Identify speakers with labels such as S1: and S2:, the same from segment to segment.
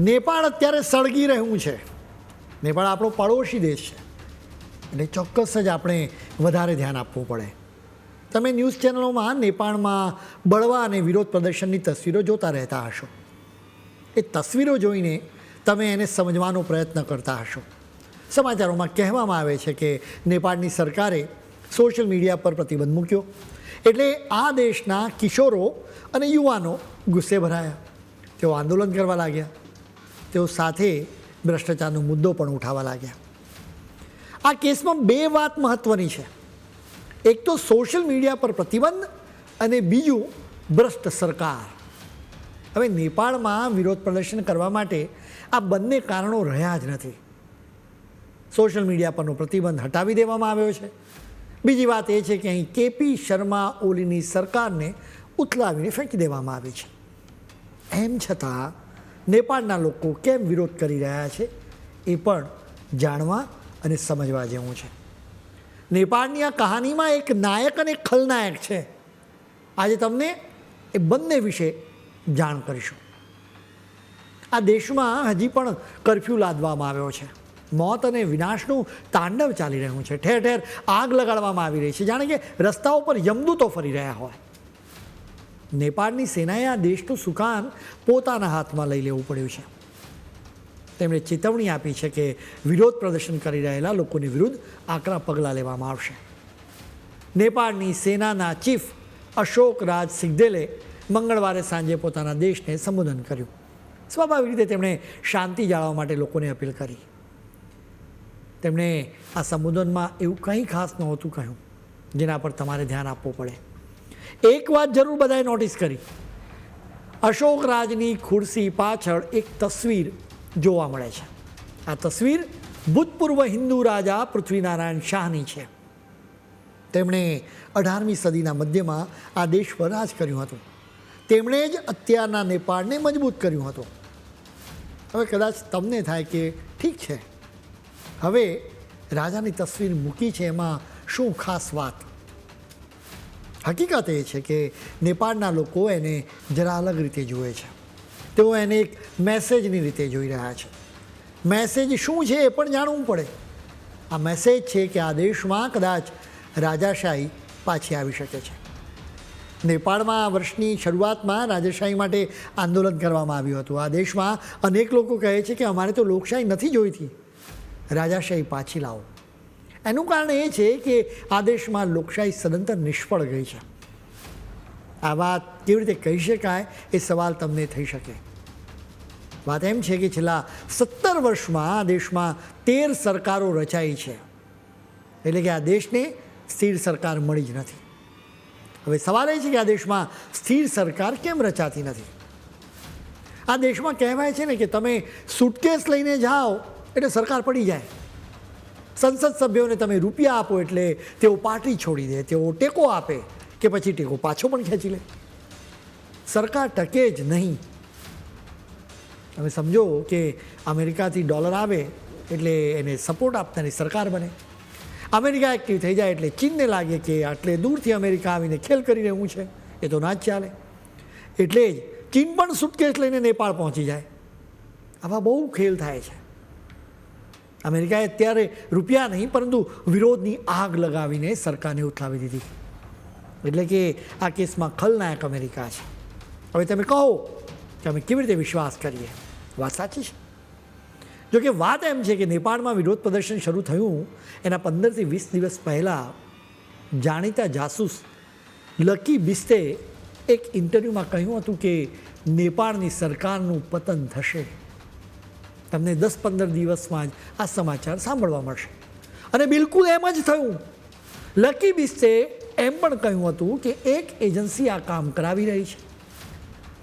S1: નેપાળ અત્યારે સળગી રહ્યું છે. નેપાળ આપણો પડોશી દેશ છે. એટલે ચોક્કસ જ આપણે વધારે ધ્યાન આપવું પડે. તમે ન્યૂઝ ચેનલોમાં નેપાળમાં બળવા અને વિરોધ પ્રદર્શનની તસવીરો જોતા રહેતા હશો. એ તસવીરો જોઈને તમે એને સમજવાનો પ્રયત્ન કરતા હશો. સમાચારોમાં કહેવામાં આવે છે કે નેપાળની સરકારે સોશિયલ મીડિયા પર પ્રતિબંધ મૂક્યો. એટલે આ દેશના કિશોરો અને યુવાનો ગુસ્સે ભરાયા. તેઓ આંદોલન કરવા લાગ્યા. તેઓ સાથે ભ્રષ્ટાચારનો મુદ્દો પણ ઉઠાવવા લાગ્યા. આ કેસમાં બે વાત મહત્ત્વની છે. એક તો સોશિયલ મીડિયા પર પ્રતિબંધ અને બીજું ભ્રષ્ટ સરકાર. હવે નેપાળમાં વિરોધ પ્રદર્શન કરવા માટે આ બંને કારણો રહ્યા જ નથી. સોશિયલ મીડિયા પરનો પ્રતિબંધ હટાવી દેવામાં આવ્યો છે. બીજી વાત એ છે કે અહીં કેપી શર્મા ઓલીની સરકારને ઉથલાવીને ફેંકી દેવામાં આવી છે. એમ છતાં નેપાળના લોકો કેમ વિરોધ કરી રહ્યા છે એ પણ જાણવા અને સમજવા જેવું છે. નેપાળની આ કહાનીમાં એક નાયક અને ખલનાયક છે. આજે તમને એ બંને વિશે જાણ કરીશું. આ દેશમાં હજી પણ કરફ્યુ લાદવામાં આવ્યો છે. મોત અને વિનાશનું તાંડવ ચાલી રહ્યું છે. ઠેર ઠેર આગ લગાડવામાં આવી રહી છે. જાણે કે રસ્તાઓ પર યમદૂતો ફરી રહ્યા હોય. નેપાળની સેનાએ આ દેશનું સુકાન પોતાના હાથમાં લઈ લેવું પડ્યું છે. તેમણે ચેતવણી આપી છે કે વિરોધ પ્રદર્શન કરી રહેલા લોકોની વિરુદ્ધ આકરા પગલાં લેવામાં આવશે. નેપાળની સેનાના ચીફ અશોક રાજ સિગ્દેલે મંગળવારે સાંજે પોતાના દેશને સંબોધન કર્યું. સ્વાભાવિક રીતે તેમણે શાંતિ જાળવવા માટે લોકોને અપીલ કરી. તેમણે આ સંબોધનમાં એવું કંઈ ખાસ નહોતું કહ્યું, જેના પર તમારે ધ્યાન આપવું પડે. એક વાત જરૂર બધાએ નોટિસ કરી. અશોક રાજની ખુરશી પાછળ એક તસવીર જોવા મળે છે. આ તસવીર ભૂતપૂર્વ હિન્દુ રાજા પૃથ્વીનારાયણ શાહની છે. તેમણે અઢારમી સદીના મધ્યમાં આ દેશ પર રાજ કર્યું હતું. તેમણે જ અત્યારના નેપાળને મજબૂત કર્યું હતું. હવે કદાચ તમને થાય કે ઠીક છે. હવે રાજાની તસવીર મૂકી છે એમાં શું ખાસ વાત? હકીકત એ છે કે નેપાળના લોકો એને જરા અલગ રીતે જુએ છે. તેઓ એને એક મેસેજની રીતે જોઈ રહ્યા છે. મેસેજ શું છે એ પણ જાણવું પડે. આ મેસેજ છે કે આ દેશમાં કદાચ રાજાશાહી પાછી આવી શકે છે. નેપાળમાં આ વર્ષની શરૂઆતમાં રાજાશાહી માટે આંદોલન કરવામાં આવ્યું હતું. આ દેશમાં અનેક લોકો કહે છે કે અમારે તો લોકશાહી નથી જોઈતી. રાજાશાહી પાછી લાવો. એનું કારણ એ છે કે આ દેશમાં લોકશાહી સદંતર નિષ્ફળ ગઈ છે. આ વાત કેવી રીતે કહી શકાય એ સવાલ તમને થઈ શકે. વાત એમ છે કે છેલ્લા સત્તર વર્ષમાં આ દેશમાં તેર સરકારો રચાઈ છે. એટલે કે આ દેશને સ્થિર સરકાર મળી જ નથી. હવે સવાલ એ છે કે આ દેશમાં સ્થિર સરકાર કેમ રચાતી નથી? આ દેશમાં કહેવાય છે ને કે તમે સુટકેસ લઈને જાઓ એટલે સરકાર પડી જાય. સંસદ સભ્યોને તમે રૂપિયા આપો એટલે તેઓ પાર્ટી છોડી દે, તેઓ ટેકો આપે કે પછી ટેકો પાછો પણ ખેંચી લે. સરકાર ટકે જ નહીં. તમે સમજો કે અમેરિકાથી ડોલર આવે એટલે એને સપોર્ટ આપનારી સરકાર બને. અમેરિકા એક્ટિવ થઈ જાય એટલે ચીનને લાગે કે આટલે દૂરથી અમેરિકા આવીને ખેલ કરી રહ્યું છે. એ તો ના જ ચાલે. એટલે જ ચીન પણ સુટકેસ લઈને નેપાળ પહોંચી જાય. આવા બહુ ખેલ થાય છે. અમેરિકાએ અત્યારે રૂપિયા નહીં, પરંતુ વિરોધની આગ લગાવીને સરકારને ઉઠાવી દીધી. એટલે કે આ કેસમાં ખલનાયક અમેરિકા છે. હવે તમે કહો કે અમે કેવી રીતે વિશ્વાસ કરીએ? વાત સાચી છે. જોકે વાત એમ છે કે નેપાળમાં વિરોધ પ્રદર્શન શરૂ થયું, એના પંદરથી વીસ દિવસ પહેલાં જાણીતા જાસૂસ લકી બિસ્તે એક ઇન્ટરવ્યૂમાં કહ્યું હતું કે નેપાળની સરકારનું પતન થશે. તમને દસ પંદર દિવસમાં જ આ સમાચાર સાંભળવા મળશે. અને બિલકુલ એમ જ થયું. લકી બિસ્તે એમ પણ કહ્યું હતું કે એક એજન્સી આ કામ કરાવી રહી છે.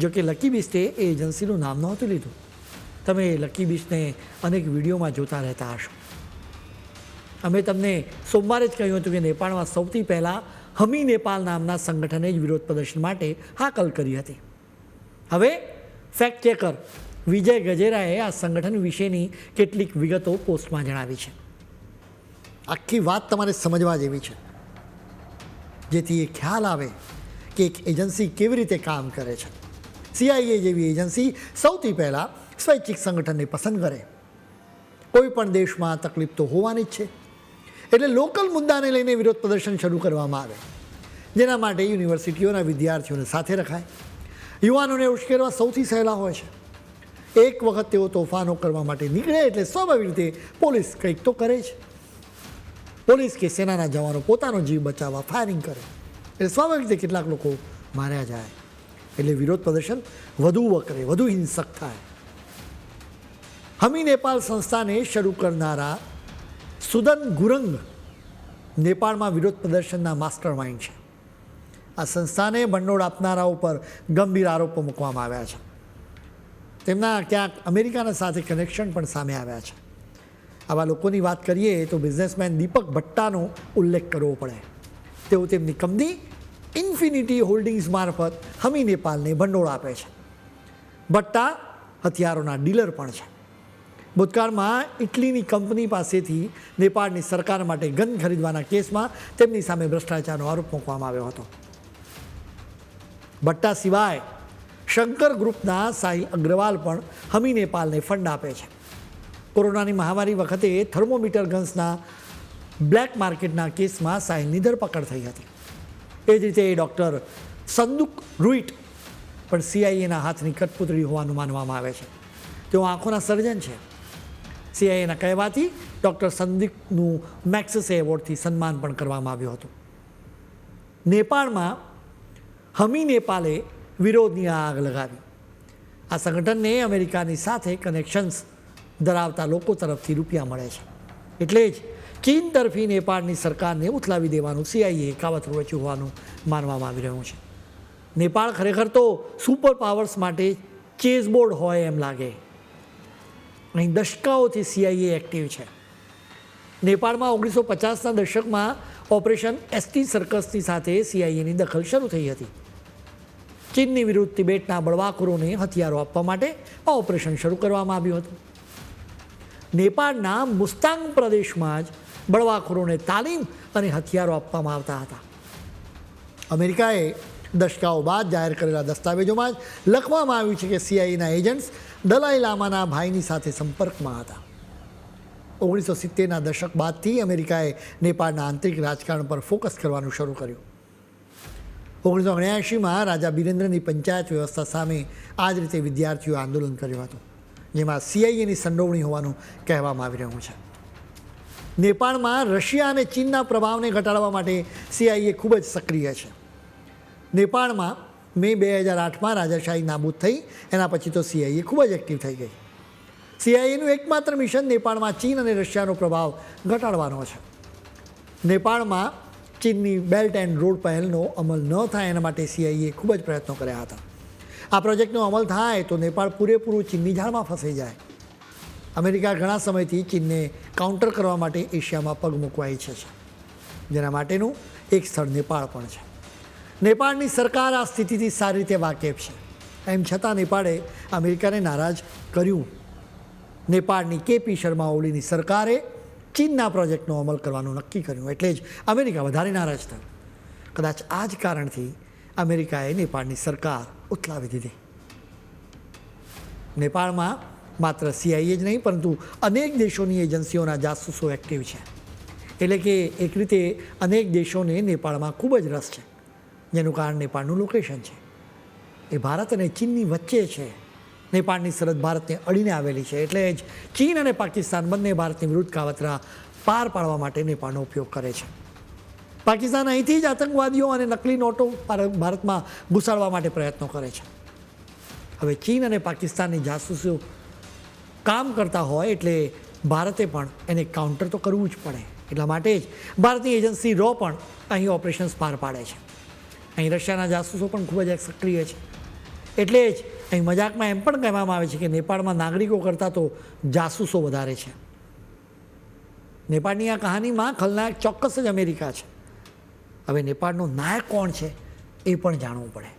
S1: જો કે લકી બિસ્તે એ એજન્સીનું નામ નહોતું લીધું. તમે લકી બિસ્ટને અનેક વિડીયોમાં જોતા રહેતા હશો. અમે તમને સોમવારે જ કહ્યું હતું કે નેપાળમાં સૌથી પહેલાં હમી નેપાલ નામના સંગઠને જ વિરોધ પ્રદર્શન માટે હાકલ કરી હતી. હવે ફેક્ટ ચેકર વિજય ગજેરાએ આ સંગઠન વિશેની કેટલીક વિગતો પોસ્ટમાં જણાવી છે. આખી વાત તમારે સમજવા જેવી છે. જેથી એ ખ્યાલ આવે કે એક એજન્સી કેવી રીતે કામ કરે છે. સીઆઈએ જેવી એજન્સી સૌથી પહેલાં સ્વૈચ્છિક સંગઠનને પસંદ કરે. કોઈ પણ દેશમાં તકલીફ તો હોવાની જ છે. એટલે લોકલ મુદ્દાને લઈને વિરોધ પ્રદર્શન શરૂ કરવામાં આવે. જેના માટે યુનિવર્સિટીઓના વિદ્યાર્થીઓને સાથે રખાય. યુવાનોને ઉશ્કેરવા સૌથી સહેલા હોય છે. એક વખત તેઓ તોફાનો કરવા માટે નીકળે એટલે સ્વાભાવિક રીતે પોલીસ કંઈક તો કરે છે. પોલીસ કે સેનાના જવાનો પોતાનો જીવ બચાવવા ફાયરિંગ કરે. એટલે સ્વાભાવિક રીતે કેટલાક લોકો માર્યા જાય. એટલે વિરોધ પ્રદર્શન વધુ વકરે, વધુ હિંસક થાય. હમી નેપાલ સંસ્થાને શરૂ કરનારા સુદન ગુરંગ નેપાળમાં વિરોધ પ્રદર્શનના માસ્ટર માઇન્ડ છે. આ સંસ્થાને ભંડોળ આપનારાઓ પર ગંભીર આરોપો મૂકવામાં આવ્યા છે. તેમના ક્યાંક અમેરિકાના સાથે કનેક્શન પણ સામે આવ્યા છે. આવા લોકોની વાત કરીએ તો બિઝનેસમેન દીપક ભટ્ટાનો ઉલ્લેખ કરવો પડે. તેઓ તેમની કંપની ઇન્ફિનિટી હોલ્ડિંગ્સ મારફત હમી નેપાલને ભંડોળ આપે છે. ભટ્ટા હથિયારોના ડીલર પણ છે. ભૂતકાળમાં ઇટલીની કંપની પાસેથી નેપાળની સરકાર માટે ગન ખરીદવાના કેસમાં તેમની સામે ભ્રષ્ટાચારનો આરોપ મૂકવામાં આવ્યો હતો. ભટ્ટા સિવાય શંકર ગ્રુપના સાહિલ અગ્રવાલ પણ હમી નેપાલને ફંડ આપે છે. કોરોનાની મહામારી વખતે થર્મોમીટર ગન્સના બ્લેક માર્કેટના કેસમાં સાહિલની ધરપકડ થઈ હતી. એ જ રીતે એ ડૉક્ટર સંદુક રુઇટ પણ સીઆઈએના હાથની કટપુતળી હોવાનું માનવામાં આવે છે. તેઓ આંખોના સર્જન છે. સીઆઈએના કહેવાથી ડૉક્ટર સંદીપનું મેક્સસે એવોર્ડથી સન્માન પણ કરવામાં આવ્યું હતું. નેપાળમાં હમી નેપાલે વિરોધની આગ લગાવી. આ સંગઠનને અમેરિકાની સાથે કનેક્શન્સ ધરાવતા લોકો તરફથી રૂપિયા મળે છે. એટલે જ ચીન તરફી નેપાળની સરકારને ઉથલાવી દેવાનું સીઆઈએ કાવતરું રચ્યું હોવાનું માનવામાં આવી રહ્યું છે. નેપાળ ખરેખર તો સુપર પાવર્સ માટે ચેઝબોર્ડ હોય એમ લાગે. અહીં દશકાઓથી સીઆઈએ એક્ટિવ છે. નેપાળમાં ઓગણીસો પચાસના દશકમાં ઓપરેશન એસટી સર્કસની સાથે સીઆઈએની દખલ શરૂ થઈ હતી. ચીનની વિરુદ્ધ તિબેટના બળવાખોરોને હથિયારો આપવા માટે આ ઓપરેશન શરૂ કરવામાં આવ્યું હતું. નેપાળના મુસ્તાંગ પ્રદેશમાં જ બળવાખોરોને તાલીમ અને હથિયારો આપવામાં આવતા હતા. અમેરિકાએ દશકાઓ બાદ જાહેર કરેલા દસ્તાવેજોમાં જ લખવામાં આવ્યું છે કે સીઆઈના એજન્ટ્સ દલાઈ લામાના ભાઈની સાથે સંપર્કમાં હતા. ઓગણીસો સિત્તેરના દશક બાદથી અમેરિકાએ નેપાળના આંતરિક રાજકારણ પર ફોકસ કરવાનું શરૂ કર્યું. ઓગણીસો ઓગણ્યાસીમાં રાજા બિરેન્દ્રની પંચાયત વ્યવસ્થા સામે આ જ રીતે વિદ્યાર્થીઓ આંદોલન કર્યું હતું, જેમાં સીઆઈએની સંડોવણી હોવાનું કહેવામાં આવી રહ્યું છે. નેપાળમાં રશિયા અને ચીનના પ્રભાવને ઘટાડવા માટે સીઆઈએ ખૂબ જ સક્રિય છે. નેપાળમાં મે બે હજાર આઠમાં રાજાશાહી નાબૂદ થઈ, એના પછી તો સીઆઈએ ખૂબ જ એક્ટિવ થઈ ગઈ. સીઆઈએનું એકમાત્ર મિશન નેપાળમાં ચીન અને રશિયાનો પ્રભાવ ઘટાડવાનો છે. નેપાળમાં ચીનની બેલ્ટ એન્ડ રોડ પહેલનો અમલ ન થાય એના માટે સીઆઈએ ખૂબ જ પ્રયત્નો કર્યા હતા. આ પ્રોજેક્ટનો અમલ થાય તો નેપાળ પૂરેપૂરું ચીનની ઝાડમાં ફસાઈ જાય. અમેરિકા ઘણા સમયથી ચીનને કાઉન્ટર કરવા માટે એશિયામાં પગ મૂકવા ઈચ્છે છે. જેના માટેનું એક સ્થળ નેપાળ પણ છે. નેપાળની સરકાર આ સ્થિતિથી સારી રીતે વાકેફ છે. એમ છતાં નેપાળે અમેરિકાને નારાજ કર્યું. નેપાળની કેપી શર્મા ઓલીની સરકારે ચીનના પ્રોજેક્ટનો અમલ કરવાનું નક્કી કર્યું. એટલે જ અમેરિકા વધારે નારાજ થયો. કદાચ આ જ કારણથી અમેરિકાએ નેપાળની સરકાર ઉથલાવી દીધી. નેપાળમાં માત્ર સીઆઈએ જ નહીં, પરંતુ અનેક દેશોની એજન્સીઓના જાસૂસો એક્ટિવ છે. એટલે કે એક રીતે અનેક દેશોને નેપાળમાં ખૂબ જ રસ છે, જેનું કારણ નેપાળનું લોકેશન છે. એ ભારત અને ચીનની વચ્ચે છે. નેપાળની સરહદ ભારતને અડીને આવેલી છે. એટલે જ ચીન અને પાકિસ્તાન બંને ભારતની વિરુદ્ધ કાવતરા પાર પાડવા માટે નેપાળનો ઉપયોગ કરે છે. પાકિસ્તાન અહીંથી જ આતંકવાદીઓ અને નકલી નોટો ભાર- ભારતમાં ઘુસાડવા માટે પ્રયત્નો કરે છે. હવે ચીન અને પાકિસ્તાનની જાસૂસીઓ કામ કરતા હોય એટલે ભારતે પણ એને કાઉન્ટર તો કરવું જ પડે. એટલા માટે જ ભારતીય એજન્સી રો પણ અહીં ઓપરેશન્સ પાર પાડે છે. અહીં રશિયાના જાસૂસો પણ ખૂબ જ સક્રિય છે. એટલે જ અહીં મજાકમાં એમ પણ કહેવામાં આવે છે કે નેપાળમાં નાગરિકો કરતાં તો જાસૂસો વધારે છે. નેપાળની આ કહાનીમાં ખલનાયક ચોક્કસ જ અમેરિકા છે. હવે નેપાળનો નાયક કોણ છે એ પણ જાણવું પડે.